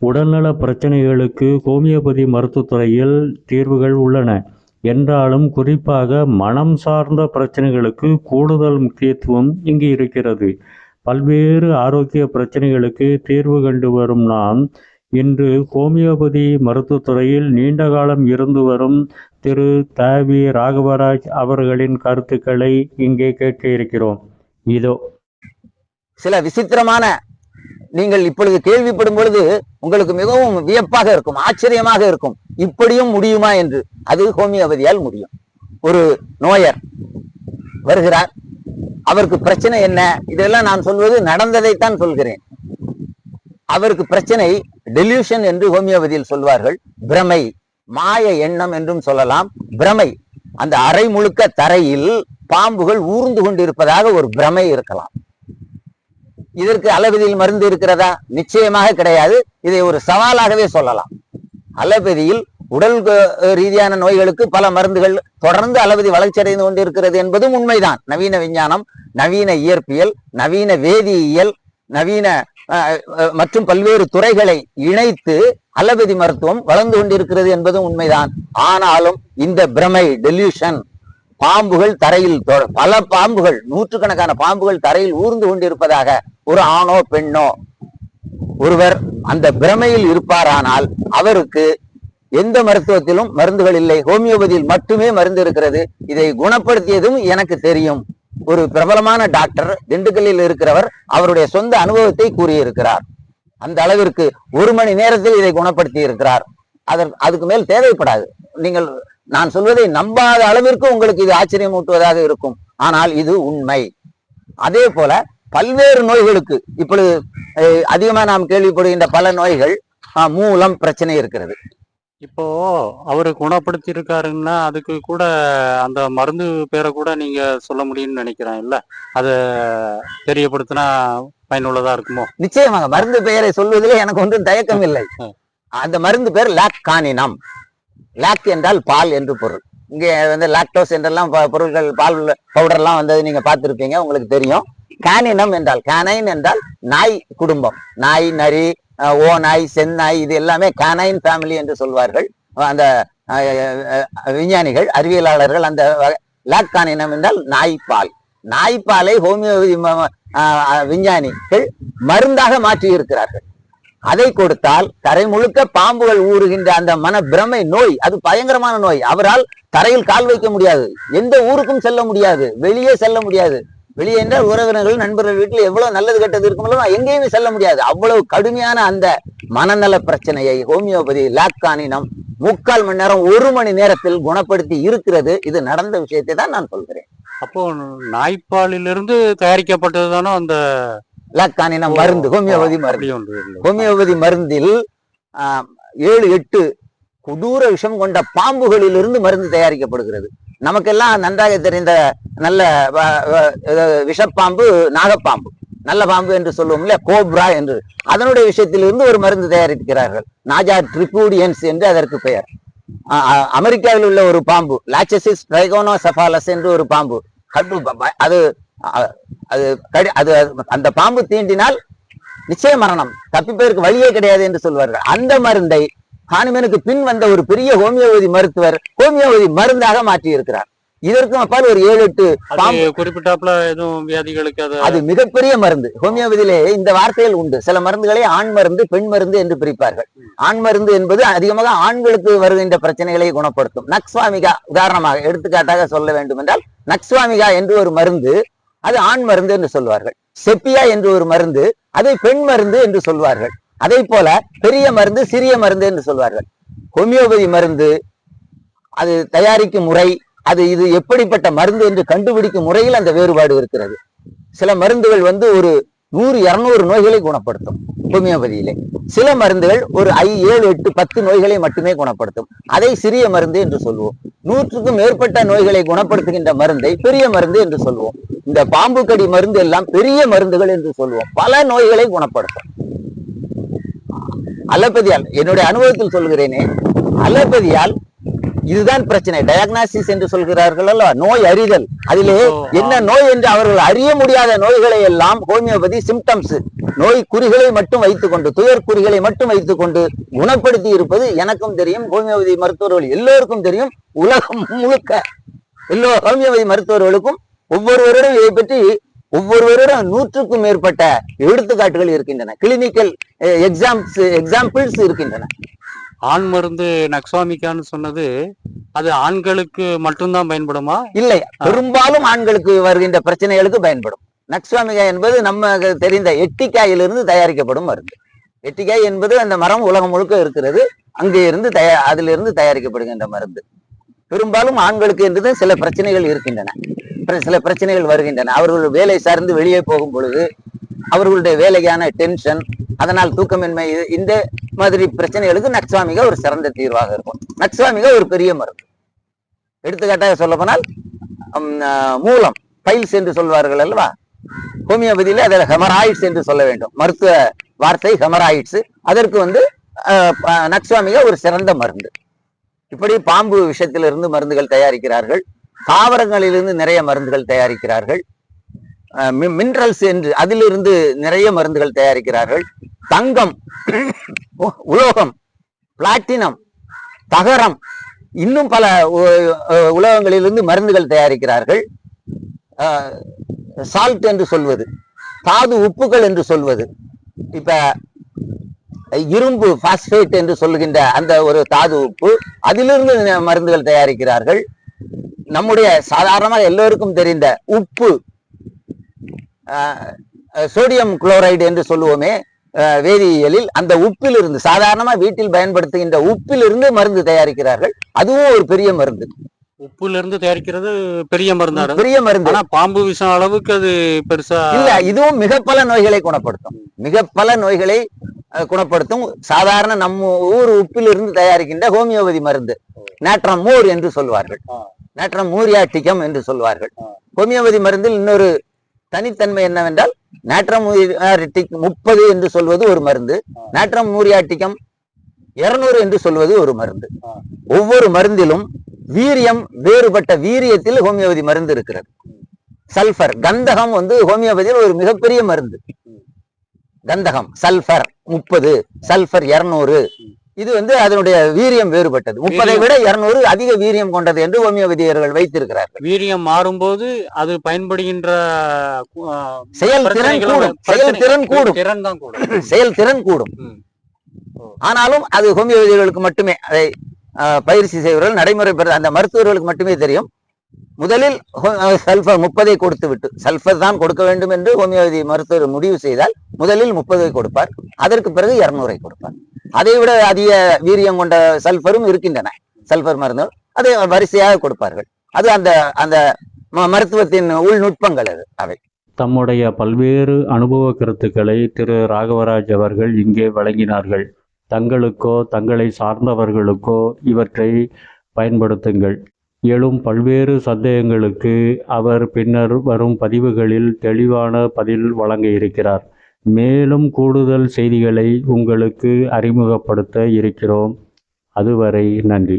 உடல்நல பிரச்சனைகளுக்கு ஹோமியோபதி மருத்துவத்துறையில் தீர்வுகள் உள்ளன. என்றாலும் குறிப்பாக மனம் சார்ந்த பிரச்சனைகளுக்கு கூடுதல் முக்கியத்துவம் இங்கு இருக்கிறது. பல்வேறு ஆரோக்கிய பிரச்சனைகளுக்கு தீர்வு கண்டு வரும் நாம் இன்று ஹோமியோபதி மருத்துவத்துறையில் நீண்ட காலம் இருந்து வரும் திரு. தாவி ராகவராஜ் அவர்களின் கருத்துக்களை இங்கே கேட்க இருக்கிறோம். இதோ. சில விசித்திரமான நீங்கள் இப்பொழுது கேள்விப்படும் பொழுது உங்களுக்கு மிகவும் வியப்பாக இருக்கும் ஆச்சரியமாக இருக்கும். இப்படியும் முடியுமா என்று. அது ஹோமியோபதியால் முடியும். ஒரு நோயர் வருகிறார். அவருக்கு பிரச்சனை என்ன? இதெல்லாம் நான் சொல்வது நடந்ததைத்தான் சொல்கிறேன். அவருக்கு பிரச்சனை டெலியூஷன் என்று ஹோமியோபதியில் சொல்வார்கள். பிரமை மாய எண்ணம் என்றும் சொல்லலாம். பிரமை அந்த அரை முழுக்க தரையில் பாம்புகள் ஊர்ந்து கொண்டிருப்பதாக ஒரு பிரமை இருக்கலாம். இதற்கு அலபதியில் மருந்து இருக்கிறதா? நிச்சயமாக கிடையாது. இதை ஒரு சவாலாகவே சொல்லலாம். அலபதியில் உடல் ரீதியான நோய்களுக்கு பல மருந்துகள் தொடர்ந்து அளவதி வளர்ச்சி அடைந்து கொண்டிருக்கிறது என்பதும் உண்மைதான். நவீன விஞ்ஞானம் நவீன இயற்பியல் நவீன வேதியியல் நவீன அஹ், மற்றும் பல்வேறு துறைகளை இணைத்து அளபதி மருத்துவம் வளர்ந்து கொண்டிருக்கிறது என்பதும் உண்மைதான். ஆனாலும் இந்த பிரமை டெல்யூஷன் பாம்புகள் தரையில் பல பாம்புகள் நூற்றுக்கணக்கான பாம்புகள் தரையில் ஊர்ந்து கொண்டிருப்பதாக ஒரு ஆணோ பெண்ணோ ஒருவர் அந்த பிரமையில் இருப்பாரானால் அவருக்கு எந்த மருத்துவத்திலும் மருந்துகள் இல்லை. ஹோமியோபதியில் மட்டுமே மருந்து இருக்கிறது. இதை குணப்படுத்தியதும் எனக்கு தெரியும். ஒரு பிரபலமான டாக்டர் திண்டுக்கல்லில் இருக்கிறவர் அவருடைய சொந்த அனுபவத்தை கூறியிருக்கிறார். அந்த அளவிற்கு ஒரு மணி நேரத்தில் இதை குணப்படுத்தி இருக்கிறார் அதற்கு அதுக்கு மேல் தேவைப்படாது. நீங்கள் நான் சொல்வதை நம்பாத அளவிற்கு உங்களுக்கு இது ஆச்சரியம் ஊட்டுவதாக இருக்கும். ஆனால் இது உண்மை. அதே போல பல்வேறு நோய்களுக்கு இப்பொழுது அதிகமா நாம் கேள்விப்படுகின்ற பல நோய்கள் மூலம் பிரச்சனை இருக்கிறது. இப்போ அவரு குணப்படுத்தி இருக்காருன்னா அதுக்கு கூட அந்த மருந்து பேரை கூட நீங்க சொல்ல முடியும்னு நினைக்கிறேன். இல்ல? அத தெரியப்படுத்தினா பயனுள்ளதா இருக்குமோ? நிச்சயமாக மருந்து பெயரை சொல்வதிலே எனக்கு ஒன்றும் தயக்கம் இல்லை அந்த மருந்து பேர் லாக் கானினம் லாக் என்றால் பால் என்று பொருள். இங்கே வந்து லாக்டோஸ் என்றெல்லாம் ப- பொருட்கள் பால் பவுடர்லாம் வந்தது நீங்கள் பார்த்துருப்பீங்க உங்களுக்கு தெரியும். கானினம் என்றால் கேனைன் என்றால் நாய் குடும்பம். நாய் நரி ஓ நாய் செந்நாய் இது எல்லாமே கேனைன் ஃபேமிலி என்று சொல்வார்கள். அந்த விஞ்ஞானிகள் அறிவியலாளர்கள் அந்த லாக் கானினம் என்றால் நாய்ப்பால் நாய்ப்பாலை ஹோமியோபதி விஞ்ஞானிகள் மருந்தாக மாற்றி இருக்கிறார்கள் அதை கொடுத்தால் தரை முழுக்க பாம்புகள் ஊறுகின்ற அந்த மன பிரமை நோய் அது பயங்கரமான நோய். அவரால் தரையில் கால் வைக்க முடியாது. எந்த ஊருக்கும் செல்ல முடியாது. வெளியே செல்ல முடியாது. வெளியே என்றால் உறவினர்கள் நண்பர்கள் வீட்டில் எவ்வளவு நல்லது கெட்டது இருக்குமோ எங்கேயுமே செல்ல முடியாது. அவ்வளவு கடுமையான அந்த மனநல பிரச்சனையை ஹோமியோபதி லாக்கானினம் முக்கால் மணி நேரம் ஒரு மணி நேரத்தில் குணப்படுத்தி இருக்கிறது. இது நடந்த விஷயத்தை தான் நான் சொல்கிறேன். அப்போ நாய்ப்பாலிலிருந்து தயாரிக்கப்பட்டது தானோ அந்த லாக்கானினம் மருந்து ஹோமியோபதி மருந்து. ஹோமியோபதி மருந்தில் ஏழு எட்டு கொடூர விஷம் கொண்ட பாம்புகளிலிருந்து மருந்து தயாரிக்கப்படுகிறது. நமக்கெல்லாம் நன்றாக தெரிந்த நல்ல விஷப்பாம்பு நாகப்பாம்பு. நல்ல பாம்பு என்று சொல்லுவோம் இல்லையா கோப்ரா என்று. அதனுடைய விஷயத்திலிருந்து ஒரு மருந்து தயாரிக்கிறார்கள். நாஜா ட்ரிபூடியன்ஸ் என்று அதற்கு பெயர். அமெரிக்காவில் உள்ள ஒரு பாம்பு லாச்சசிஸ் ட்ரைகோனோசெஃபாலஸ் என்று ஒரு பாம்பு. அது அது கடி- அது அந்த பாம்பு தீண்டினால் நிச்சய மரணம். தப்பிப்பதற்கு வழியே கிடையாது என்று சொல்வார்கள். அந்த மருந்தை ஹானுமேனுக்கு பின் வந்த ஒரு பெரிய ஹோமியோபதி மருத்துவர் ஹோமியோபதி மருந்தாக மாற்றி இருக்கிறார் இதற்கும் அப்பால் ஒரு ஏழு எட்டு பாம்பு அது குறிப்பிட்டாப்புல எதுவும் வியாதிகளுக்கு அது மிகப்பெரிய மருந்து. ஹோமியோபதியிலே இந்த வார்த்தைகள் உண்டு. சில மருந்துகளை ஆண் மருந்து பெண் மருந்து என்று பிரிப்பார்கள். ஆண் மருந்து என்பது அதிகமாக ஆண்களுக்கு வருகின்ற பிரச்சனைகளை குணப்படுத்தும். நக்ஸ்வாமிகா உதாரணமாக எடுத்துக்காட்டாக சொல்ல வேண்டும் என்றால் நக்ஸ்வாமிகா என்று ஒரு மருந்து அது ஆண் மருந்து என்று சொல்வார்கள். செப்பியா என்று ஒரு மருந்து அதை பெண் மருந்து என்று சொல்வார்கள். அதே போல பெரிய மருந்து சிறிய மருந்து என்று சொல்வார்கள். ஹோமியோபதி மருந்து அது தயாரிக்கும் முறை அது இது எப்படிப்பட்ட மருந்து என்று கண்டுபிடிக்கும் முறையில் அந்த வேறுபாடு இருக்கிறது. சில மருந்துகள் வந்து ஒரு நூறு இருநூறு நோய்களை குணப்படுத்தும். ஹோமியோபதியிலே. சில மருந்துகள் ஒரு ஐ ஏழு எட்டு பத்து நோய்களை மட்டுமே குணப்படுத்தும். அதை சிறிய மருந்து என்று சொல்லுவோம் நூற்றுக்கும் மேற்பட்ட நோய்களை குணப்படுத்துகின்ற மருந்தை பெரிய மருந்து என்று சொல்லுவோம் இந்த பாம்பு கடி மருந்து எல்லாம் பெரிய மருந்துகள் என்று சொல்லுவோம் பல நோய்களை குணப்படுத்தும். அலப்பதியால் என்னுடைய அனுபவத்தில் சொல்கிறேனே அலப்பதியால் இதுதான் பிரச்சனை. டயக்னாசிஸ் என்று சொல்கிறார்கள் அல்லவா? நோய் அறிதல். அதிலே என்ன நோய் என்று அவர்கள் அறிய முடியாத நோய்களை எல்லாம் ஹோமியோபதி சிம்டம்ஸ் நோய் குறிகளை மட்டும் வைத்துக்கொண்டு துயர் குறிகளை மட்டும் வைத்துக்கொண்டு குணப்படுத்தி இருப்பது எனக்கும் தெரியும். ஹோமியோபதி மருத்துவர்கள் எல்லோருக்கும் தெரியும். உலகம் முழுக்க எல்லோ ஹோமியோபதி மருத்துவர்களுக்கும் ஒவ்வொருவரிடம் இதை பற்றி ஒவ்வொருவரிடம் நூற்றுக்கும் மேற்பட்ட எடுத்துக்காட்டுகள் இருக்கின்றன. கிளினிக்கல் எக்ஸாம்ஸ் எக்ஸாம்பிள்ஸ் இருக்கின்றன. ஆண் மருந்து நக்ஸாமிக்கான்னு சொன்னது அது ஆண்களுக்கு மட்டும்தான் பயன்படுமா? இல்லை பெரும்பாலும் ஆண்களுக்கு வருகின்ற பிரச்சனைகளுக்கு பயன்படும். நக்ஸ்வாமிகா என்பது நம்ம தெரிந்த எட்டிக்காயிலிருந்து தயாரிக்கப்படும் மருந்து. எட்டிக்காய் என்பது அந்த மரம் உலகம் முழுக்க இருக்கிறது. அங்கே இருந்து தயா அதிலிருந்து தயாரிக்கப்படுகின்ற மருந்து. பெரும்பாலும் ஆண்களுக்கு என்றது சில பிரச்சனைகள் இருக்கின்றன. சில பிரச்சனைகள் வருகின்றன. அவர்கள் வேலை சார்ந்து வெளியே போகும் பொழுது அவர்களுடைய வேலைக்கான டென்ஷன் அதனால் தூக்கமின்மை இந்த மாதிரி பிரச்சனைகளுக்கு நக்ஸ்வாமிகா ஒரு சிறந்த தீர்வாக இருக்கும். நக்ஸ்வாமிகா ஒரு பெரிய மருந்து. எடுத்துக்காட்டாக சொல்ல போனால் மூலம் பைல்ஸ் என்று சொல்வார்கள் அல்லவா? ஹோமியோபதியில் அதில் ஹெமராய்ட்ஸ் என்று சொல்ல வேண்டும். மருத்துவ வார்த்தை ஹெமராய்ட்ஸ். அதற்கு வந்து அஹ், நக்ஸ்வாமிகா ஒரு சிறந்த மருந்து. இப்படி பாம்பு விஷயத்திலிருந்து மருந்துகள் தயாரிக்கிறார்கள். தாவரங்களிலிருந்து நிறைய மருந்துகள் தயாரிக்கிறார்கள். மினரல்ஸ் என்று அதிலிருந்து நிறைய மருந்துகள் தயாரிக்கிறார்கள். தங்கம் உ- உலோகம் பிளாட்டினம் தகரம் இன்னும் பல உலோகங்களிலிருந்து மருந்துகள் தயாரிக்கிறார்கள். சால்ட் என்று சொல்வது தாது உப்புகள் என்று சொல்வது. இப்ப இரும்பு பாஸ்பேட் என்று சொல்லுகின்ற அந்த ஒரு தாது உப்பு அதிலிருந்து மருந்துகள் தயாரிக்கிறார்கள். நம்முடைய சாதாரணமாக எல்லோருக்கும் தெரிந்த உப்பு சோடியம் குளோரைடு என்று சொல்லுவோமே வேதியியலில் அந்த உப்பிலிருந்து சாதாரணமா வீட்டில் பயன்படுத்துகின்ற உப்பிலிருந்து மருந்து தயாரிக்கிறார்கள். அதுவும் ஒரு பெரிய மருந்து. உப்புல இருந்து தயாரிக்கிறது பெரிய மருந்தா? பெரிய மருந்து. ஆனா பாம்பு விஷம் அளவுக்கு அது பெருசா இல்ல இதுவும் மிக பல நோய்களை குணப்படுத்தும். மிக பல நோய்களை குணப்படுத்தும். சாதாரண நம்ம ஊர் உப்பிலிருந்து தயாரிக்கின்ற ஹோமியோபதி மருந்து. நேட்ரம் மூர் என்று சொல்வார்கள். நேட்ரம் மூரியாட்டிக்கம் என்று சொல்வார்கள். ஹோமியோபதி மருந்தில் இன்னொரு தனித்தன்மை என்னவென்றால் நேட்ரம் முப்பது என்று சொல்வது ஒரு மருந்து நேட்ரம் மூரியாட்டிக்கம் இருநூறு என்று சொல்வது ஒரு மருந்து. ஒவ்வொரு மருந்திலும் வீரியம் வேறுபட்ட வீரியத்தில் ஹோமியோபதி மருந்து இருக்கிறது. சல்ஃபர் கந்தகம் வந்து ஹோமியோபதியில் ஒரு மிகப்பெரிய மருந்து. கந்தகம் சல்ஃபர் முப்பது சல்ஃபர் இருநூறு. இது வந்து அதனுடைய வீரியம் வேறுபட்டது. முப்பதை. விட இருநூறு அதிக வீரியம் கொண்டது என்று ஹோமியோபதியர்கள் வைத்திருக்கிறார்கள். வீரியம் மாறும்போது அது பயன்படுகின்ற செயல்திறன் கூடும். செயல்திறன் கூடும். திறன் தான் கூடும். செயல்திறன் கூடும். ஆனாலும் அது ஹோமியோபதிகளுக்கு மட்டுமே அதை பயிற்சி செய்வர்கள் நடைமுறை பெற அந்த மருத்துவர்களுக்கு மட்டுமே தெரியும். முதலில் சல்ஃபர் முப்பதை கொடுத்து விட்டு சல்ஃபர் தான் கொடுக்க வேண்டும் என்று ஹோமியோபதி மருத்துவர் முடிவு செய்தால் முதலில் முப்பதை கொடுப்பார். அதற்கு பிறகு இருநூறை கொடுப்பார். அதை விட அதிக வீரியம் கொண்ட சல்ஃபரும் இருக்கின்றன. சல்ஃபர் மருந்துகள் அதை வரிசையாக கொடுப்பார்கள். அது அந்த அந்த மருத்துவத்தின் உள்நுட்பங்கள் அது அவை. தம்முடைய பல்வேறு அனுபவ கருத்துக்களை திரு ராகவராஜ் அவர்கள் இங்கே வழங்கினார்கள். தங்களுக்கோ தங்களை சார்ந்தவர்களுக்கோ இவற்றை பயன்படுத்துங்கள். எழும் பல்வேறு சந்தேகங்களுக்கு அவர் பின்னர் வரும் பதிவுகளில் தெளிவான பதில் வழங்க இருக்கிறார். மேலும் கூடுதல் செய்திகளை உங்களுக்கு அறிமுகப்படுத்த இருக்கிறோம். அதுவரை நன்றி.